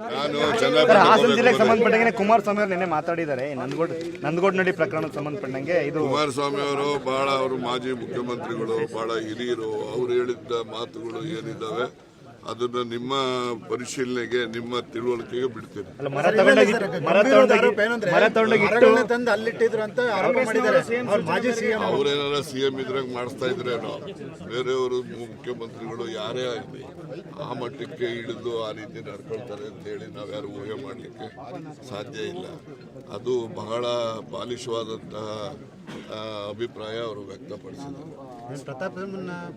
ಹಾಸನ ಜಿಲ್ಲೆಗೆ ಸಂಬಂಧಪಟ್ಟಂಗೆ ಸಂಬಂಧಪಟ್ಟಂಗೆ ಕುಮಾರಸ್ವಾಮಿ ಅವರು ನಿನ್ನೆ ಮಾತಾಡಿದ್ದಾರೆ. ನಂದಗೋಡ್ ನಂದಗೋಡ್ ನಡಿ ಪ್ರಕರಣಕ್ಕೆ ಸಂಬಂಧಪಟ್ಟಂಗೆ ಇದು ಕುಮಾರಸ್ವಾಮಿ ಅವರು ಬಹಳ ಅವರು ಮಾಜಿ ಮುಖ್ಯಮಂತ್ರಿಗಳು ಬಹಳ ಹಿರಿಯರು ಅವ್ರು ಹೇಳಿದ್ದ ಮಾತುಗಳು ಏನಿದ್ದಾವೆ? ಅದನ್ನ ನಿಮ್ಮ ಪರಿಶೀಲನೆಗೆ ನಿಮ್ಮ ತಿಳುವಳಿಕೆಗೆ ಬಿಡ್ತೀನಿ. ಸಿಎಂ ಅವ್ರೇನಾರ ಸಿ ಎಂ ಇದ್ರಾಗ ಮಾಡಿಸ್ತಾ ಇದ್ರೇನೋ ಬೇರೆಯವರು ಮುಖ್ಯಮಂತ್ರಿಗಳು ಯಾರೇ ಆಗಲಿ ಆ ಮಟ್ಟಕ್ಕೆ ಇಳಿದು ಆ ರೀತಿ ನಡ್ಕೊಳ್ತಾರೆ ಅಂತ ಹೇಳಿ ನಾವ್ಯಾರು ಊಹೆ ಮಾಡಲಿಕ್ಕೆ ಸಾಧ್ಯ ಇಲ್ಲ. ಅದು ಬಹಳ ಬಾಲಿಶವಾದಂತಹ ಅಭಿಪ್ರಾಯ ಅವರು ವ್ಯಕ್ತಪಡಿಸಿದ್ದಾರೆ. ಪ್ರತಾಪ್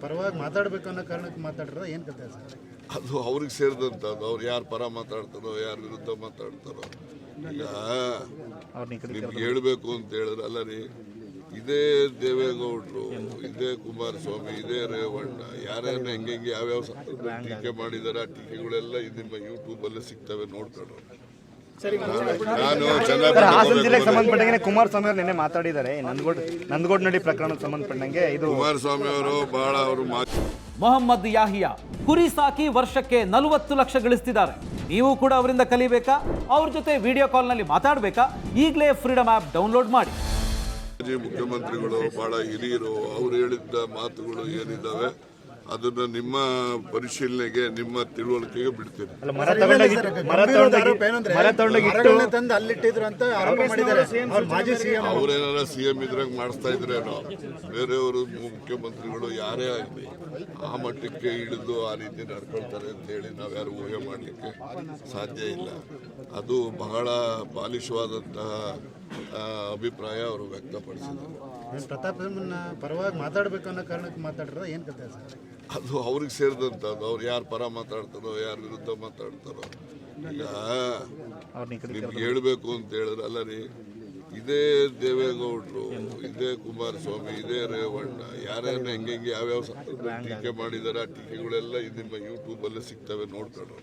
ಪರವಾಗಿ ಮಾತಾಡಬೇಕು ಅನ್ನೋ ಕಾರಣಕ್ಕೆ ಮಾತಾಡ್ರ ಏನು ಕತೆ ಸರ್? ಅದು ಅವ್ರಿಗೆ ಸೇರಿದಂಥದ್ದು ಅವ್ರು ಯಾರು ಪರ ಮಾತಾಡ್ತಾರೋ ಯಾರು ವಿರುದ್ಧ ಮಾತಾಡ್ತಾರೋ. ಇಲ್ಲ ನಿಮ್ಗೆ ಹೇಳಬೇಕು ಅಂತ ಹೇಳಿದ್ರೆ ಅಲ್ಲ ರೀ ಇದೇ ದೇವೇಗೌಡರು ಇದೇ ಕುಮಾರಸ್ವಾಮಿ ಇದೇ ರೇವಣ್ಣ ಯಾರ್ಯಾರು ಹೆಂಗೆ ಹೆಂಗೆ ಯಾವ್ಯಾವ ಟೀಕೆ ಮಾಡಿದ್ದಾರೆ ಆ ಟೀಕೆಗಳೆಲ್ಲ ಇದು ನಿಮ್ಮ ಯೂಟ್ಯೂಬಲ್ಲೇ ಸಿಗ್ತವೆ ನೋಡ್ಕೊಂಡು. ನಾನು ಹಾಸನ ಜಿಲ್ಲೆಗೆ ಸಂಬಂಧಪಟ್ಟಂಗೆ ಕುಮಾರಸ್ವಾಮಿ ಅವರು ನಿನ್ನೆ ಮಾತಾಡಿದ್ದಾರೆ. ನಂದಗೋಡ್ ನಂದಗೋಡ್ ನಡಿ ಪ್ರಕರಣಕ್ಕೆ ಸಂಬಂಧಪಟ್ಟಂಗೆ ಇದು ಕುಮಾರಸ್ವಾಮಿ ಅವರು ಬಹಳ ಅವರು ಮಾತು ಮೊಹಮ್ಮದ್ ಯಾಹಿಯಾ ಕುರಿ ಸಾಕಿ ವರ್ಷಕ್ಕೆ ನಲವತ್ತು ಲಕ್ಷ ಗಳಿಸ್ತಿದ್ದಾರೆ. ನೀವು ಕೂಡ ಅವರಿಂದ ಕಲಿಬೇಕಾ? ಅವ್ರ ಜೊತೆ ವಿಡಿಯೋ ಕಾಲ್ನಲ್ಲಿ ಮಾತಾಡಬೇಕಾ? ಈಗಲೇ ಫ್ರೀಡಮ್ ಆಪ್ ಡೌನ್ಲೋಡ್ ಮಾಡಿ. ಮಾಜಿ ಮುಖ್ಯಮಂತ್ರಿಗಳು ಬಹಳ ಹಿರಿಯರು ಅವರು ಹೇಳಿದ್ದ ಮಾತುಗಳು ಏನಿದ್ದಾವೆ? ಅದನ್ನ ನಿಮ್ಮ ಪರಿಶೀಲನೆಗೆ ನಿಮ್ಮ ತಿಳುವಳಿಕೆಗೆ ಬಿಡ್ತೀನಿ. ಸಿಎಂ ಅವ್ರೇನಾರ ಸಿ ಎಂ ಇದ್ರಾಗ ಮಾಡಿಸ್ತಾ ಇದ್ರೇನೋ ಬೇರೆಯವರು ಮುಖ್ಯಮಂತ್ರಿಗಳು ಯಾರೇ ಆಗಲಿ ಆ ಮಟ್ಟಕ್ಕೆ ಇಳಿದು ಆ ರೀತಿ ನಡ್ಕೊಳ್ತಾರೆ ಅಂತ ಹೇಳಿ ನಾವ್ಯಾರು ಊಹೆ ಮಾಡಲಿಕ್ಕೆ ಸಾಧ್ಯ ಇಲ್ಲ. ಅದು ಬಹಳ ಬಾಲಿಶವಾದಂತಹ ಅಭಿಪ್ರಾಯ ಅವರು ವ್ಯಕ್ತಪಡಿಸಿದ್ದಾರೆ. ಪ್ರತಾಪ್ ಪರವಾಗಿ ಮಾತಾಡಬೇಕು ಅನ್ನೋ ಕಾರಣಕ್ಕೆ ಮಾತಾಡಿದ್ರೆ ಏನು ಕತೆ ಸರ್? ಅದು ಅವ್ರಿಗೆ ಸೇರಿದಂಥದ್ದು ಅವ್ರು ಯಾರು ಪರ ಮಾತಾಡ್ತಾರೋ ಯಾರ ವಿರುದ್ಧ ಮಾತಾಡ್ತಾರೋ. ಇಲ್ಲ ನಿಮ್ಗೆ ಹೇಳಬೇಕು ಅಂತ ಹೇಳಿದ್ರೆ ಅಲ್ಲ ರೀ ಇದೇ ದೇವೇಗೌಡರು ಇದೇ ಕುಮಾರಸ್ವಾಮಿ ಇದೇ ರೇವಣ್ಣ ಯಾರ್ಯಾರು ಹೆಂಗೆ ಹೆಂಗೆ ಯಾವ್ಯಾವ ಸಂದರ್ಭದಲ್ಲಿ ಟೀಕೆ ಮಾಡಿದ್ದಾರೆ ಆ ಟೀಕೆಗಳೆಲ್ಲ ಇದು ನಿಮ್ಮ ಯೂಟ್ಯೂಬಲ್ಲೇ ಸಿಗ್ತವೆ ನೋಡ್ಕೊಂಡು.